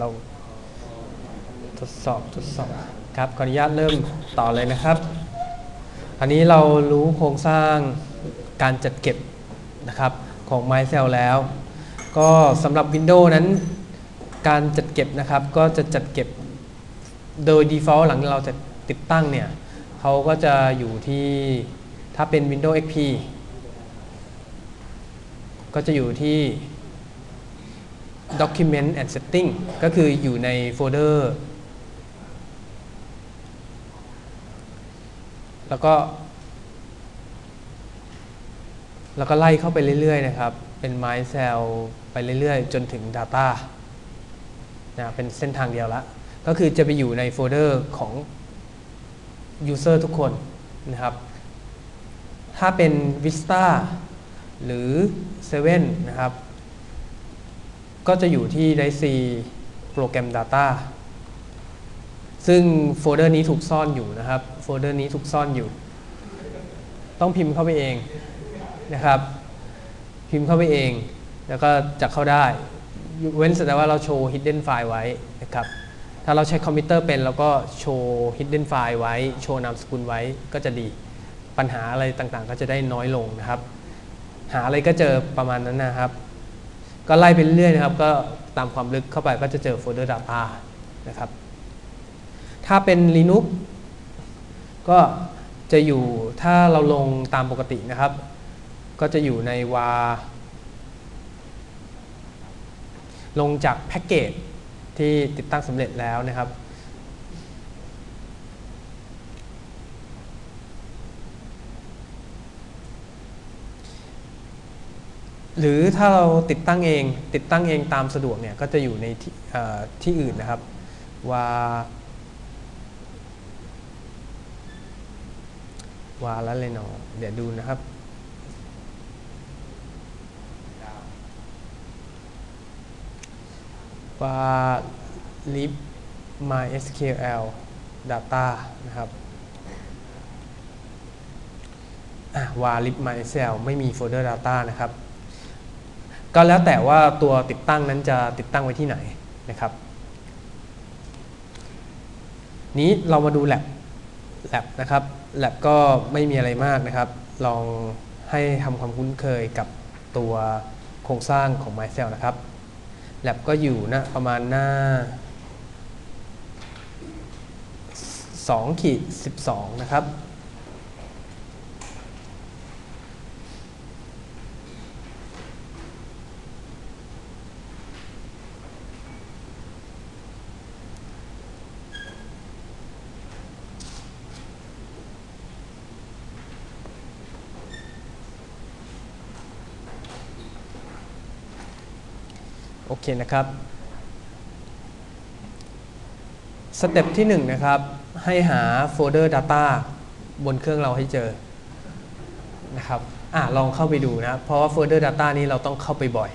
เราทดสอบทดสอบครับขออนุญาตเริ่มต่อเลยนะครับอันนี้เรารู้โครงสร้างการจัดเก็บนะครับของ MyCell แล้ว ก็สำหรับ Windows นั้น การจัดเก็บนะครับ ก็จะจัดเก็บโดย default หลังเราจะติดตั้งเนี่ยเขาก็จะอยู่ที่ถ้าเป็น Windows XP ก็จะอยู่ที่ document and setting ก็คืออยู่ในโฟลเดอร์แล้วก็ แล้วก็ไล่เข้าไปเรื่อย ๆ นะครับ เป็น my cell ไปเรื่อย ๆ จนถึง data นะเป็นเส้นทางเดียวละ ก็คือจะไปอยู่ในโฟลเดอร์ของ user ทุกคนนะครับ ถ้าเป็น Vista หรือ 7 นะครับ ก็จะอยู่ที่ d i c โปรแกรม Data ซึ่งโฟลเดอร์นี้ถูกซ่อนอยู่นะครับ โฟลเดอร์นี้ถูกซ่อนอยู่ ต้องพิมพ์เข้าไปเองนะครับ พิมพ์เข้าไปเอง แล้วก็จะเข้าได้ เว้นแต่ว่าเราโชว์ hidden file ไว้นะครับ ถ้าเราใช้คอมพิวเตอร์เป็นเราก็โชว์ hidden file ไว้ โชว์นามสกุลไว้ก็จะดี ปัญหาอะไรต่างๆ ก็จะได้น้อยลงนะครับ หาอะไรก็เจอประมาณนั้นนะครับ ก็ไล่ไปเรื่อยนะครับ ก็ตามความลึกเข้าไปก็จะเจอโฟลเดอร์ Data นะครับ ถ้าเป็น Linux ก็จะอยู่ถ้าเราลงตามปกตินะครับ ก็จะอยู่ในวาลงจากแพ็กเกจที่ติดตั้งสำเร็จแล้วนะครับ หรือถ้าเราติดตั้งเองติดตั้งเองตามสะดวกเนี่ยก็จะอยู่ในที่ที่อื่นนะครับว่าว่าแล้วเลยเนาะเดี๋ยวดูนะครับว่า lib mysql data นะครับอะว่า lib mysql ไม่มีโฟลเดอร์ data นะครับ ก็แล้วแต่ว่าตัวติดตั้งนั้นจะติดตั้งไว้ที่ไหนนะครับ นี้เรามาดู lab lab นะครับ lab ก็ไม่มีอะไรมากนะครับ ลองให้ทำความคุ้นเคยกับตัวโครงสร้างของ MyCell นะครับ lab ก็อยู่นะประมาณหน้า2ขีด12 นะครับ โอเคนะครับสเต็ปที่1นะครับให้หาโฟลเดอร์ Data บนเครื่องเราให้เจอนะครับอะลองเข้าไปดูนะ เพราะว่าโฟลเดอร์ Data นี้เราต้องเข้าไปบ่อย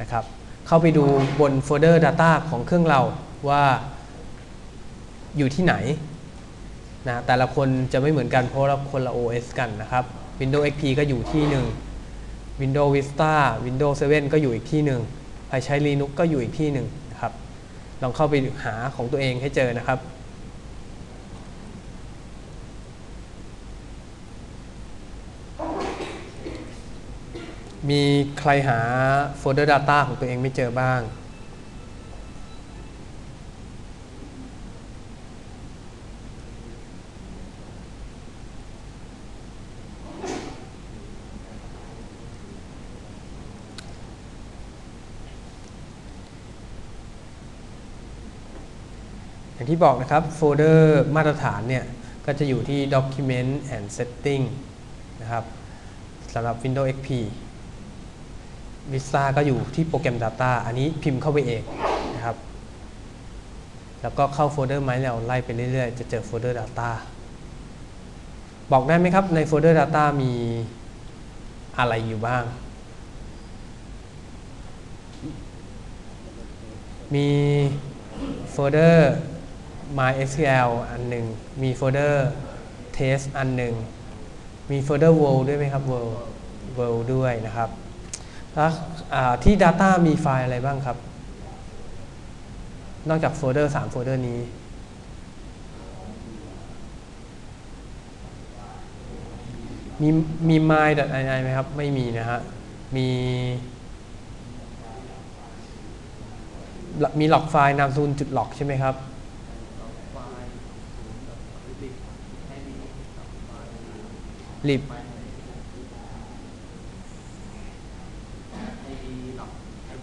นะครับเข้าไปดูบนโฟลเดอร์ Data ของเครื่องเราว่าอยู่ที่ไหนนะแต่ละคนจะไม่เหมือนกันเพราะเราคนละ OS กันนะครับ Windows XP ก็อยู่ที่หนึ่ง Windows Vista Windows 7 ก็อยู่อีกที่หนึ่งใครใช้ Linux ก็อยู่อีกที่หนึ่งนะครับ ลองเข้าไปหาของตัวเองให้เจอนะครับ มีใครหาโฟลเดอร์ Data ของตัวเองไม่เจอบ้าง ที่บอกนะครับโฟลเดอร์มาตรฐานเนี่ยก็จะอยู่ที่ document and setting นะครับสำหรับ Windows XP Vista ก็อยู่ที่โปรแกรม Data อันนี้พิมพ์เข้าไปเองนะครับ แล้วก็เข้าโฟลเดอร์ไม้เราไล่ไปเรื่อยๆ จะเจอโฟลเดอร์ Data บอกได้ไหมครับ ในโฟลเดอร์ Data มีอะไรอยู่บ้าง มีโฟลเดอร์ MySQL อันหนึ่ง มีโฟลเดอร์ Test อันหนึ่ง มีโฟลเดอร์ World ด้วยไหมครับ World World ด้วยนะครับ แล้วอ่าที่ Data มีไฟล์อะไรบ้างครับ นอกจากโฟลเดอร์3โฟลเดอร์นี้ มีมี my.ini ไหมครับ ไม่มีนะฮะ มีมีหลอกไฟล์นามสกุลจุดหลอกใช่ไหมครับ lib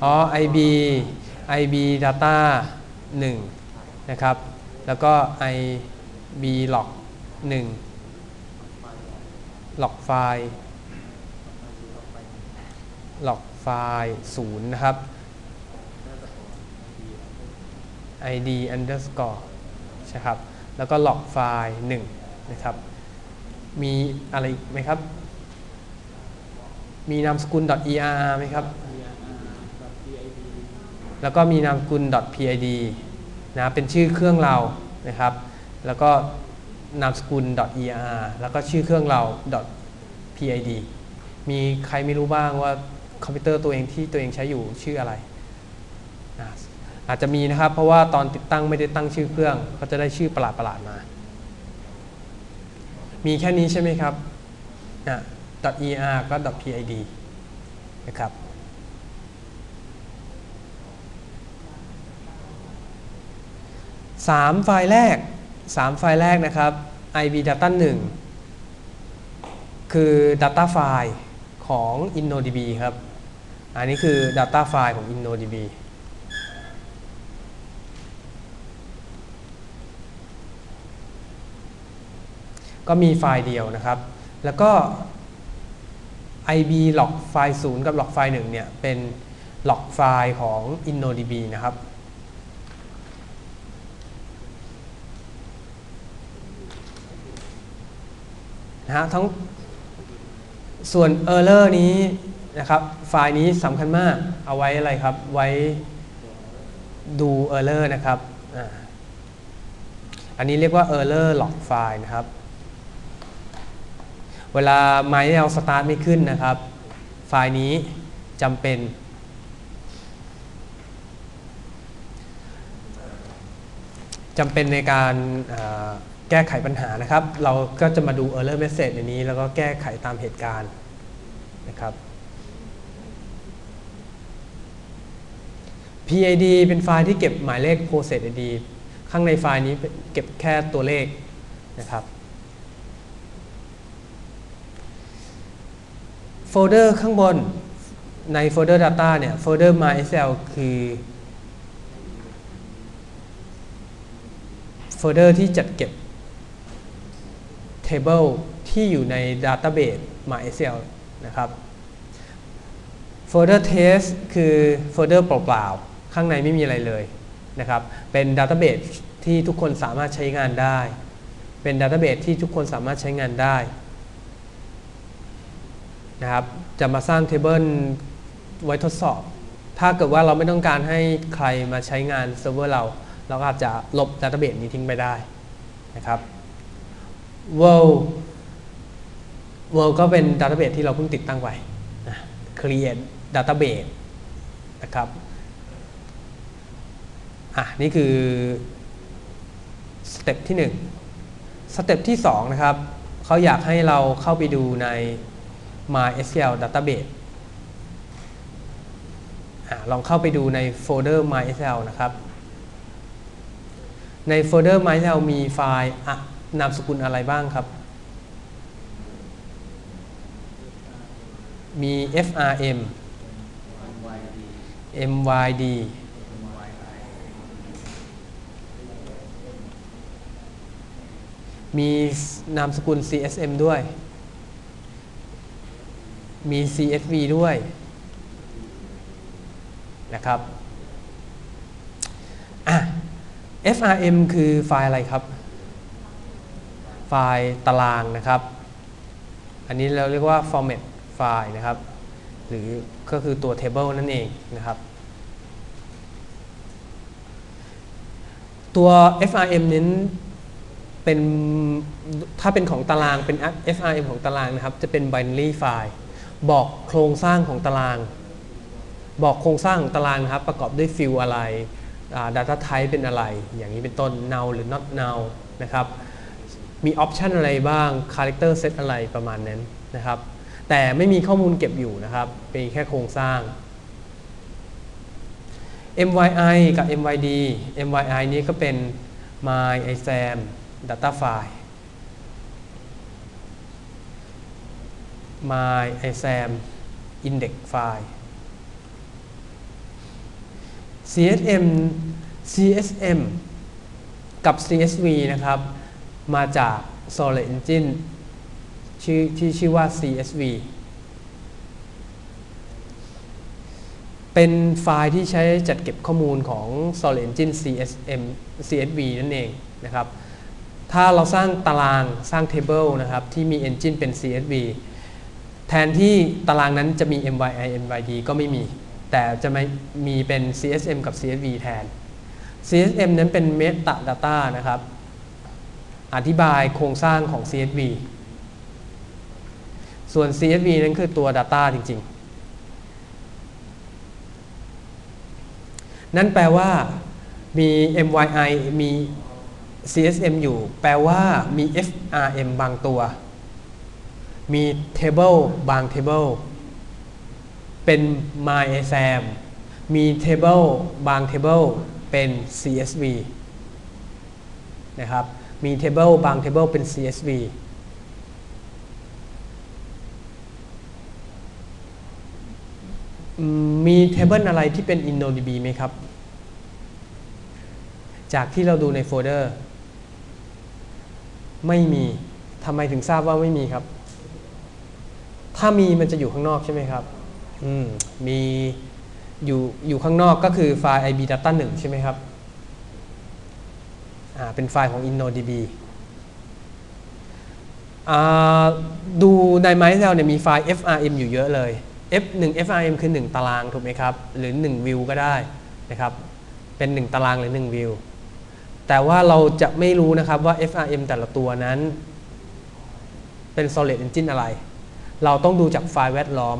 อ๋อ ib ib data 1 นะครับ แล้วก็ ib log 1 log ไฟล์ log ไฟล์0นะครับ id underscore ใช่ครับ แล้วก็ log ไฟล์1นะครับ มีอะไรอีกไหมครับ มีนามสกุล .err ไหมครับ แล้วก็มีนามสกุล .pid นะเป็นชื่อเครื่องเรานะครับ แล้วก็นามสกุล .er แล้วก็ชื่อเครื่องเรา .pid มีใครไม่รู้บ้างว่าคอมพิวเตอร์ตัวเองที่ตัวเองใช้อยู่ชื่ออะไรอะอาจจะมีนะครับ เพราะว่าตอนติดตั้งไม่ได้ตั้งชื่อเครื่อง ก็จะได้ชื่อประหลาดๆมา มีแค่นี้ใช่ไหมครับอะ .er ก็ .pid นะครับสามไฟล์แรกสามไฟล์แรกนะครับ ib data 1 คือ data file ของ InnoDB ครับ อันนี้คือ data file ของ InnoDB ก็มีไฟล์เดียวนะครับ แล้วก็ ib log ไฟล์0กับ log ไฟล์1เนี่ยเป็น log ไฟล์ของ InnoDB นะครับ นะฮะทั้งส่วน error นี้นะครับ ไฟล์นี้สำคัญมากเอาไว้อะไรครับ ไว้ดู error นะครับ อันนี้เรียกว่า error log ไฟล์นะครับ เวลา MySQL start ไม่ขึ้นนะครับ ไฟล์นี้จำเป็น จำเป็นในการแก้ไขปัญหานะครับ เราก็จะมาดู error message ในนี้ แล้วก็แก้ไขตามเหตุการณ์นะครับ PID เป็นไฟล์ที่เก็บหมายเลข process ID ข้างในไฟล์นี้เก็บแค่ตัวเลขนะครับ โฟลเดอร์ข้างบนในโฟลเดอร์ Data เนี่ยโฟลเดอร์ MySQL คือโฟลเดอร์ที่จัดเก็บ Table ที่อยู่ใน Database MySQL นะครับโฟลเดอร์ Test คือโฟลเดอร์เปล่าๆ ข้างในไม่มีอะไรเลยนะครับ เป็น Database ที่ทุกคนสามารถใช้งานได้ เป็น Database ที่ทุกคนสามารถใช้งานได้ นะครับ จะมาสร้าง Table ไว้ทดสอบ ถ้าเกิดว่าเราไม่ต้องการให้ใครมาใช้งานเซิร์ฟเวอร์เรา เราก็อาจจะลบ Database นี้ทิ้งไปได้นะครับ World World ก็เป็น Database ที่เราเพิ่งติดตั้งไว้นะ Create Database นะครับ อะ นี่คือสเต็ปที่1สเต็ปที่2นะครับเขาอยากให้เราเข้าไปดูใน MySQL Database อลองเข้าไปดูในโฟลเดอร์ MySQL นะครับ ในโฟลเดอร์ MySQL มีไฟล์นามสกุลอะไรบ้างครับ มี frm myd มีนามสกุล csm ด้วย มี csv ด้วยนะครับอะ frm คือไฟล์อะไรครับ ไฟล์ตารางนะครับ อันนี้เราเรียกว่า format ไฟล์นะครับ หรือก็คือตัว table นั่นเองนะครับ ตัว FRM นั้นเป็นถ้าเป็นของตารางเป็น FRM ของตารางนะครับ จะเป็น binary file บอกโครงสร้างของตาราง บอกโครงสร้างของตารางครับประกอบด้วยฟิลอะไรอ่า data type เป็นอะไร อย่างนี้เป็นต้น null หรือ not null นะครับ มีออปชันอะไรบ้าง character set อะไรประมาณนั้นนะครับ แต่ไม่มีข้อมูลเก็บอยู่นะครับ เป็นแค่โครงสร้าง MYI กับ MYD MYI นี้ก็เป็น my exam data file my exam index file CSM CSM กับ CSV นะครับ มาจาก Solid Engine ชื่อที่ชื่อว่า CSV เป็นไฟล์ที่ใช้จัดเก็บข้อมูลของ Solid Engine CSM CSV นั่นเองนะครับ ถ้าเราสร้างตารางสร้าง table นะครับ ที่มี engine เป็น CSV แทนที่ตารางนั้นจะมี MYI MYD ก็ไม่มี แต่จะไม่มีเป็น CSM กับ CSV แทน CSM นั้นเป็น Meta Data นะครับ อธิบายโครงสร้างของ CSV ส่วน CSV นั้นคือตัว Data จริง ๆ นั่นแปลว่ามี MYI มี CSM อยู่ แปลว่ามี FRM บางตัว มี table บาง table เป็น MyExam มี table บาง table เป็น CSV นะครับ มี table บาง table เป็น CSV มมี table อะไรที่เป็น InnoDB ไหมครับ จากที่เราดูในโฟลเดอร์ ไม่มี ทำไมถึงทราบว่าไม่มีครับ ถ้ามีมันจะอยู่ข้างนอกใช่ไหมครับอืมมีอยู่อยู่ข้างนอกก็คือไฟล์ ib data 1 ใช่ไหมครับอ่าเป็นไฟล์ของ InnoDB ดูใน MySQL เนี่ยมีไฟล์ FRM อยู่เยอะเลย F 1 FRM คือ 1 ตารางถูกไหมครับ หรือ1 view ก็ได้นะครับ เป็น 1 ตารางหรือ1 view แต่ว่าเราจะไม่รู้นะครับว่า FRM แต่ละตัวนั้น เป็น Solid Engine อะไร เราต้องดูจากไฟล์แวดล้อม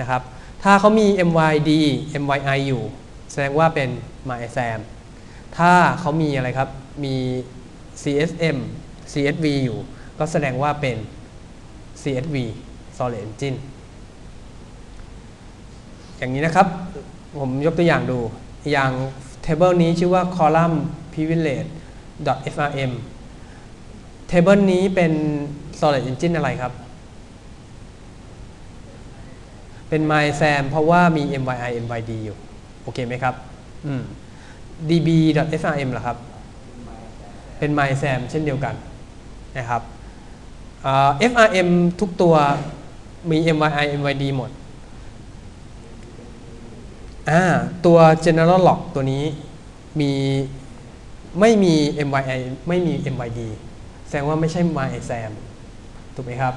นะครับ ถ้าเขามี MYD MYI อยู่ แสดงว่าเป็น MySam ถ้าเขามีอะไรครับ มี CSM CSV อยู่ ก็แสดงว่าเป็น CSV Solid Engine อย่างนี้นะครับ ผมยกตัวอย่างดู อย่าง table นี้ชื่อว่า column privilege frm table นี้เป็น solid engine อะไรครับ เป็น mysam เพราะว่ามี myi myd อยู่ โอเคไหมครับ อืม db frm หรอครับ เป็น mysam เช่นเดียวกันนะครับ frm ทุกตัวมี myi myd หมด ตัว general log ตัวนี้มีไม่มี MYI ไม่มี MYD แสดงว่าไม่ใช่ MyExam ถูกไหมครับ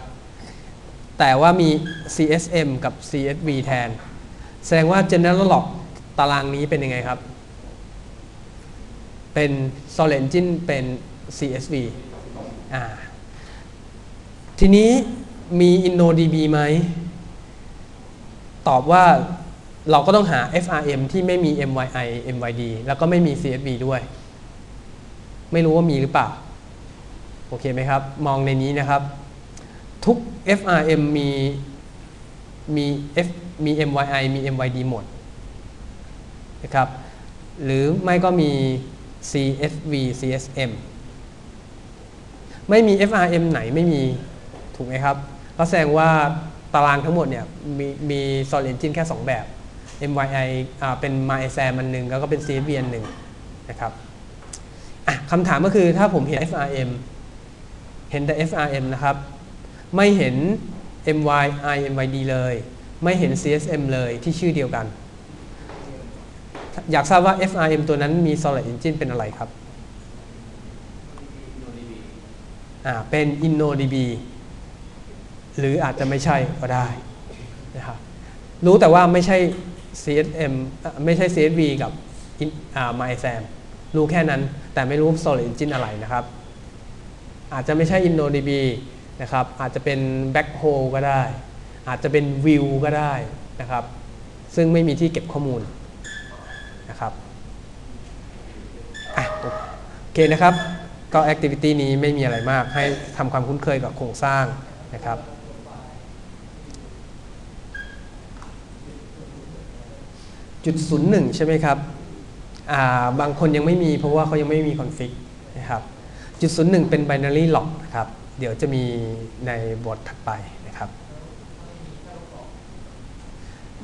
แต่ว่ามี CSM กับ CSV แทน แสดงว่า general log ตารางนี้เป็นยังไงครับ เป็น Solid Engine เป็น CSV อ่า ทีนี้มี InnoDB ไหม ตอบว่าเราก็ต้องหา FRM ที่ไม่มี MYI MYD แล้วก็ไม่มี CSV ด้วย ไม่รู้ว่ามีหรือเปล่า โอเคไหมครับ มองในนี้นะครับ ทุก FRM มีมี F มี MYI มี MYD หมดนะครับหรือไม่ก็มี CSV CSM ไม่มี FRM ไหนไม่มีถูกไหมครับก็แสดงว่าตารางทั้งหมดเนี่ยมีมี Solid Engine แค่ 2 แบบ MYI อ่าเป็น MySam อันหนึ่งแล้วก็เป็น CSV อันหนึ่งนะครับคำถามก็คือถ้าผมเห็น FRM เห็นแต่ FRM นะครับ ไม่เห็น MYI MYD เลย ไม่เห็น CSM เลยที่ชื่อเดียวกัน อยากทราบว่า FRM ตัวนั้นมี Solid Engine เป็นอะไรครับอ่าเป็น InnoDB หรืออาจจะไม่ใช่ก็ได้นะครับรู้แต่ว่าไม่ใช่ CSM ไม่ใช่ CSV กับอ่า MySam รู้แค่นั้นแต่ไม่รู้ Solid Engine อะไรนะครับ อาจจะไม่ใช่ InnoDB นะครับอาจจะเป็น Backhole ก็ได้ อาจจะเป็น View ก็ได้นะครับ ซึ่งไม่มีที่เก็บข้อมูลนะครับอโอเคนะครับ ก็ activity นี้ไม่มีอะไรมากให้ทำความคุ้นเคยกับโครงสร้างนะครับจุดศูนย์หนึ่งใช่ไหมครับบางคนยังไม่มีเพราะว่าเขายังไม่มีคอนฟิกนะครับจุดศูนย์หนึ่งเป็น binary log นะครับ เดี๋ยวจะมีในบทถัดไปนะครับ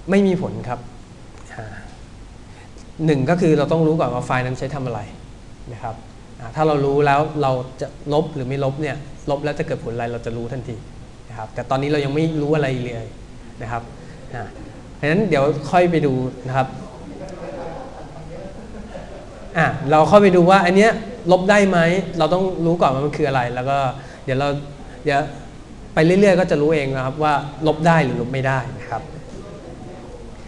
ไม่มีผลครับหนึ่งก็คือเราต้องรู้ก่อนว่าไฟล์นั้นใช้ทำอะไรนะครับถ้าเรารู้แล้วเราจะลบหรือไม่ลบเนี่ยลบแล้วจะเกิดผลอะไรเราจะรู้ทันทีนะครับแต่ตอนนี้เรายังไม่รู้อะไรเลยนะครับเพราะฉะนั้นเดี๋ยวค่อยไปดูนะครับเราเข้าไปดูว่าอันเนี้ยลบได้ไหมเราต้องรู้ก่อนว่ามันคืออะไรแล้วก็ เดี๋ยวเราเดี๋ยวไปเรื่อย ๆ ก็จะรู้เองนะครับว่าลบได้หรือลบไม่ได้นะครับ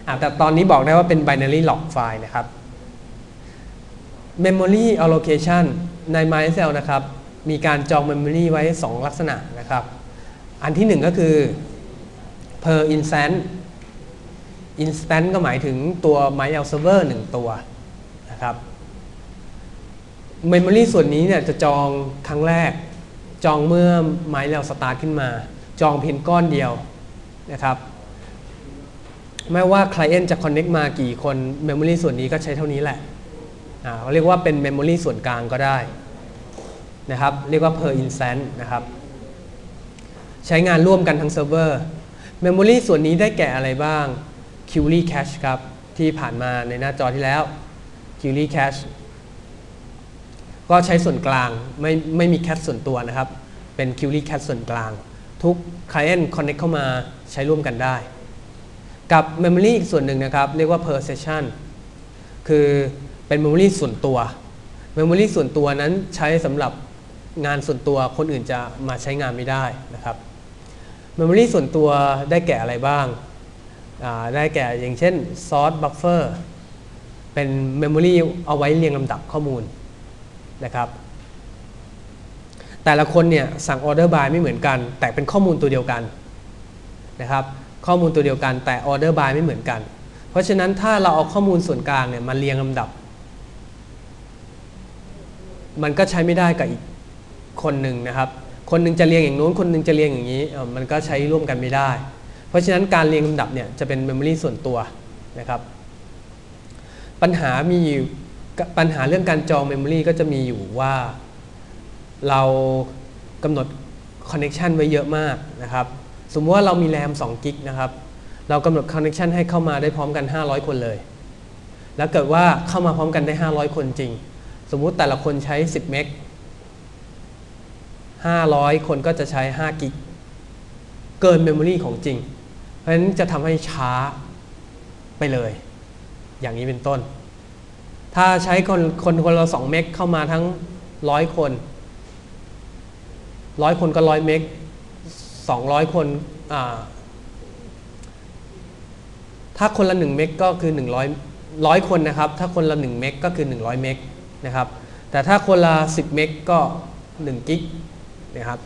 อะแต่ตอนนี้บอกได้ว่าเป็น binary log file นะครับ memory allocation ใน MySQL นะครับ มีการจอง memory ไว้ 2 ลักษณะนะครับ อันที่หนึ่งก็คือ per instance instance ก็หมายถึงตัว MySQL server 1 ตัวนะครับ Memory ส่วนนี้เนี่ยจะจองครั้งแรก จองเมื่อไม้เราสตาร์ทขึ้นมา จองเพียงก้อนเดียวนะครับไม่ว่า Client จะ Connect มากี่คน Memory ส่วนนี้ก็ใช้เท่านี้แหละเขาเรียกว่าเป็น Memory ส่วนกลางก็ได้นะครับเรียกว่า per instance นะครับใช้งานร่วมกันทั้งเซิร์ฟเวอร์ Memory ส่วนนี้ได้แก่อะไรบ้าง Query Cache ครับ ที่ผ่านมาในหน้าจอที่แล้ว Query Cache ก็ใช้ส่วนกลางไม่ไม่มีแคชส่วนตัวนะครับ เป็น Query Cache ส่วนกลาง ทุก Client Connect เข้ามาใช้ร่วมกันได้ กับ Memory อีกส่วนหนึ่งนะครับ เรียกว่า per session คือเป็น Memory ส่วนตัว Memory ส่วนตัวนั้นใช้สำหรับงานส่วนตัวคนอื่นจะมาใช้งานไม่ได้นะครับ Memory ส่วนตัวได้แก่อะไรบ้างาได้แก่อย่างเช่น Source Buffer เป็น Memory เอาไว้เรียงลำดับข้อมูล นะครับ แต่ละคนเนี่ยสั่ง Order by ไม่เหมือนกัน แต่เป็นข้อมูลตัวเดียวกันนะครับข้อมูลตัวเดียวกันแต่ Order by ไม่เหมือนกัน เพราะฉะนั้นถ้าเราเอาข้อมูลส่วนกลางเนี่ยมาเรียงลำดับ มันก็ใช้ไม่ได้กับอีกคนหนึ่งนะครับ คนหนึ่งจะเรียงอย่างโน้น คนหนึ่งจะเรียงอย่างนี้ มันก็ใช้ร่วมกันไม่ได้ เพราะฉะนั้นการเรียงลำดับเนี่ยจะเป็น Memory ส่วนตัวนะครับ ปัญหามีอยู่ ปัญหาเรื่องการจอง Memory ก็จะมีอยู่ว่าเรากำหนด Connection ไว้เยอะมากนะครับ สมมติว่าเรามีแรม2กิกนะครับ เรากำหนด Connection ให้เข้ามาได้พร้อมกัน 500 คนเลย แล้วเกิดว่าเข้ามาพร้อมกันได้ 500 คนจริง สมมุติแต่ละคนใช้ 10 เมก 500 คนก็จะใช้ 5 กิก เกินเมมโมรีของจริง เพราะฉะนั้นจะทำให้ช้าไปเลย อย่างนี้เป็นต้น ถ้าใช้คนคนคนละ2เมกเข้ามาทั้ง100คนร้อยคนก็ร้อยเมก200คนอ่าถ้าคนละ1เมกก็คือ100ร้อยคนนะครับ ถ้าคนละ1เมกก็คือ100เมกนะครับ แต่ถ้าคนละ10เมกก็1กิกนะครับ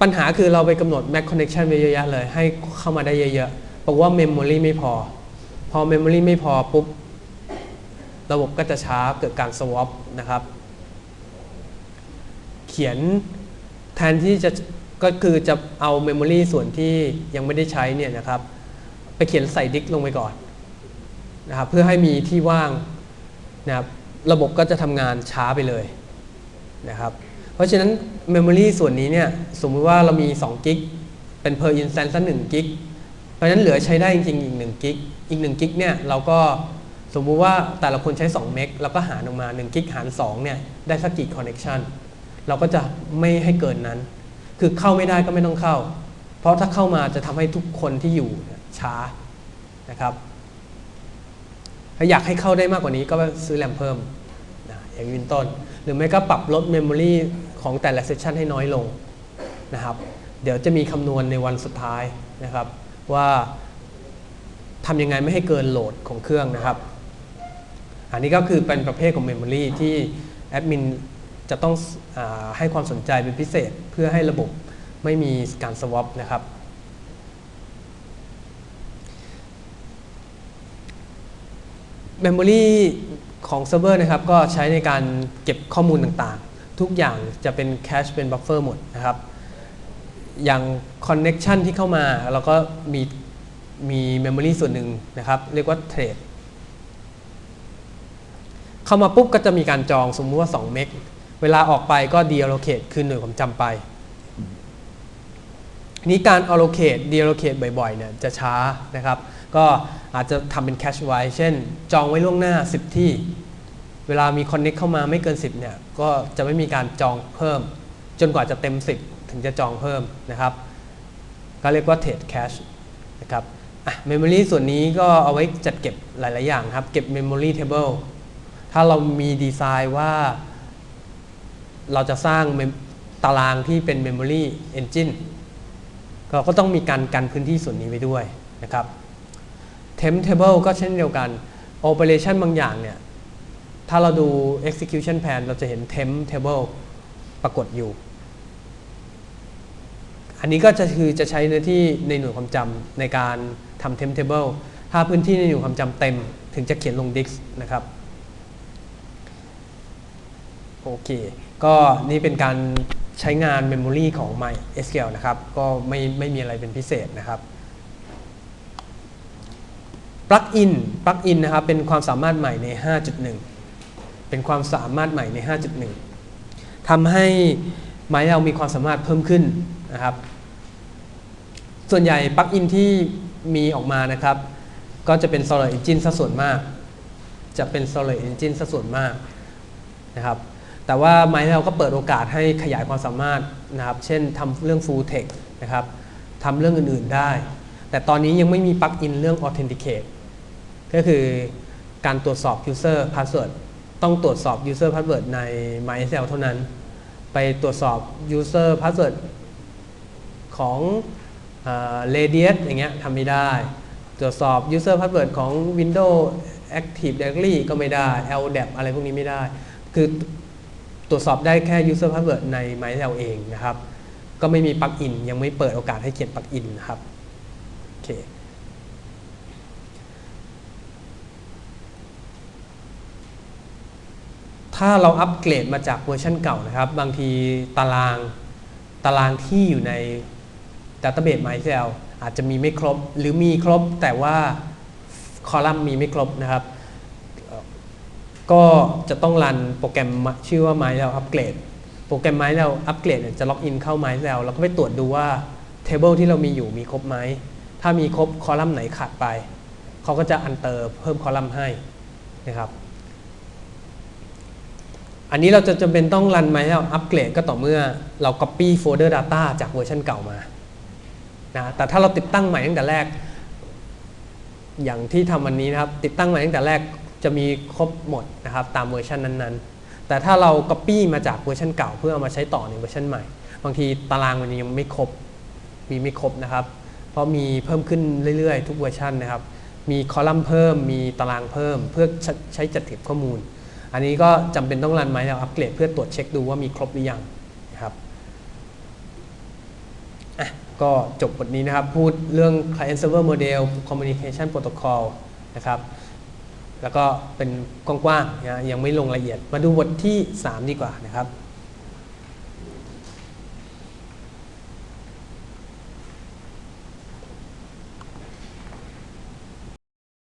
ปัญหาคือเราไปกำหนด Mac Connection ไว้เยอะแยะเลย ให้เข้ามาได้เยอะๆบอกว่า Memory ไม่พอ พอ Memory ไม่พอปุ๊บ ระบบก็จะช้าเกิดการ swap นะครับ เขียนแทนที่จะก็คือจะเอา Memory ส่วนที่ยังไม่ได้ใช้เนี่ยนะครับ ไปเขียนใส่ดิสลงไปก่อนนะครับเพื่อให้มีที่ว่างนะครับระบบก็จะทำงานช้าไปเลยนะครับเพราะฉะนั้น Memory ส่วนนี้เนี่ยสมมติว่าเรามี2กิกเป็น per instance ละ1กิกเพราะฉะนั้นเหลือใช้ได้จริงๆอีก1กิกอีก1กิกเนี่ยเราก็ สมมุติว่าแต่ละคนใช้ 2 เมกเราก็หารออกมา 1 กิกหาร2เนี่ยได้สักกี่ connection เราก็จะไม่ให้เกินนั้น คือเข้าไม่ได้ก็ไม่ต้องเข้า เพราะถ้าเข้ามาจะทำให้ทุกคนที่อยู่ช้านะครับ ถ้าอยากให้เข้าได้มากกว่านี้ก็ซื้อแรมเพิ่มนะอย่างนี้เป็นต้น หรือไม่ก็ปรับลดเมมโมรีของแต่ละเซสชันให้น้อยลงนะครับ เดี๋ยวจะมีคำนวณในวันสุดท้ายนะครับว่าทำยังไงไม่ให้เกินโหลดของเครื่องนะครับ อันนี้ก็คือเป็นประเภทของเมมโมรีที่แอดมินจะต้องอให้ความสนใจเป็นพิเศษเพื่อให้ระบบไม่มีการสวอปนะครับ Memory ของเซิร์ฟเวอร์นะครับก็ใช้ในการเก็บข้อมูลต่างๆ ทุกอย่างจะเป็นแคชเป็นบัฟเฟอร์หมดนะครับ อย่างคอนเน็ชันที่เข้ามาเราก็มีมีเมมโมรีส่วนหนึ่งนะครับ เรียกว่าเทรด เข้ามาปุ๊บก็จะมีการจองสมมุติว่า 2 เมก เวลาออกไปก็ deallocate คือหน่วยความจำไป นี้การ allocate deallocate บ่อยๆเนี่ยจะช้านะครับ ก็อาจจะทำเป็น cache ไว้ เช่น จองไว้ล่วงหน้า 10 ที่ เวลามี connect เข้ามาไม่เกิน 10เนี่ยก็จะไม่มีการจองเพิ่ม จนกว่าจะเต็ม 10 ถึงจะจองเพิ่มนะครับก็เรียกว่า trade cache นะครับอะ memory ส่วนนี้ก็เอาไว้จัดเก็บหลาย ๆ อย่างครับ เก็บ memory table ถ้าเรามีดีไซน์ว่าเราจะสร้างตารางที่เป็น memory engine เราก็ต้องมีการกันพื้นที่ส่วนนี้ไว้ด้วยนะครับ temp table ก็เช่นเดียวกัน operation บางอย่างเนี่ย ถ้าเราดู execution plan เราจะเห็น temp table ปรากฏอยู่ อันนี้ก็จะคือจะใช้เนื้อที่ในหน่วยความจำในการทำ temp table ถ้าพื้นที่ในหน่วยความจำเต็ม ถึงจะเขียนลง disk นะครับ โอเค ก็นี่เป็นการใช้งาน Memory ของ MySQL นะครับ ก็ไม่ไม่มีอะไรเป็นพิเศษนะครับ Plugin Plugin นนะครับ เป็นความสามารถใหม่ใน 5.1 เป็นความสามารถใหม่ใน 5.1ทำให้ MySQL มีความสามารถเพิ่มขึ้นนะครับ ส่วนใหญ่ Plugin ที่มีออกมานะครับ ก็จะเป็น Solid Engine ซะส่วนมาก จะเป็น Solid Engine ซะส่วนมากนะครับ แต่ว่า MySQL ก็เปิดโอกาสให้ขยายความสามารถนะครับ เช่นทำเรื่อง Full Text นะครับทำเรื่องอื่นๆได้ แต่ตอนนี้ยังไม่มีปลั๊กอินเรื่อง Authenticate ก็คือการตรวจสอบ User Password ต้องตรวจสอบ User Password ใน MySQL เท่านั้น ไปตรวจสอบ User Password ของเอ่อ Radius อย่างเงี้ยทำไม่ได้ ตรวจสอบ User Password ของ Windows Active Directory ก็ไม่ได้ LDAP อะไรพวกนี้ไม่ได้ คือ ตรวจสอบได้แค่ User Password ใน MySQL เองนะครับ ก็ไม่มีปลั๊กอินยังไม่เปิดโอกาสให้เขียนปลั๊กอินนะครับโอเคถ้าเราอัปเกรดมาจากเวอร์ชันเก่านะครับ บางทีตารางตารางที่อยู่ใน Database MySQL อาจจะมีไม่ครบหรือมีครบแต่ว่าคอลัมน์มีไม่ครบนะครับ ก็จะต้องรันโปรแกรมชื่อว่า MySQL Upgrade โปรแกรม MySQL Upgrade เนี่ยจะล็อกอินเข้า MySQL แล้วก็ไปตรวจดูว่า Table ที่เรามีอยู่มีครบไหม ถ้ามีครบคอลัมน์ไหนขาดไป เขาก็จะอันเตอร์เพิ่มคอลัมน์ให้นะครับ อันนี้เราจะจำเป็นต้องรันไหมเราอัปเกรดก็ต่อเมื่อเรา Copy Folder Data จากเวอร์ชันเก่ามานะแต่ถ้าเราติดตั้งใหม่ตั้งแต่แรก อย่างที่ทำวันนี้นะครับ ติดตั้งใหม่ตั้งแต่แรก จะมีครบหมดนะครับตามเวอร์ชันนั้นๆ แต่ถ้าเรา Copy มาจากเวอร์ชันเก่า เพื่อเอามาใช้ต่อในเวอร์ชันใหม่ บางทีตารางมันยังไม่ครบมีไม่ครบนะครับ เพราะมีเพิ่มขึ้นเรื่อยๆ ทุกเวอร์ชันนะครับ มีคอลัมน์เพิ่ม มีตารางเพิ่ม เพื่อใช้จัดเก็บข้อมูล อันนี้ก็จำเป็นต้องรันไหมเราอัปเกรดเพื่อตรวจเช็คดูว่ามีครบหรือยังนะครับอะก็จบบทนี้นะครับ พูดเรื่อง Client Server Model Communication Protocol นะครับ แล้วก็เป็นกว้างๆนะยังไม่ลงรายละเอียด มาดูบทที่ 3 ดีกว่านะครับ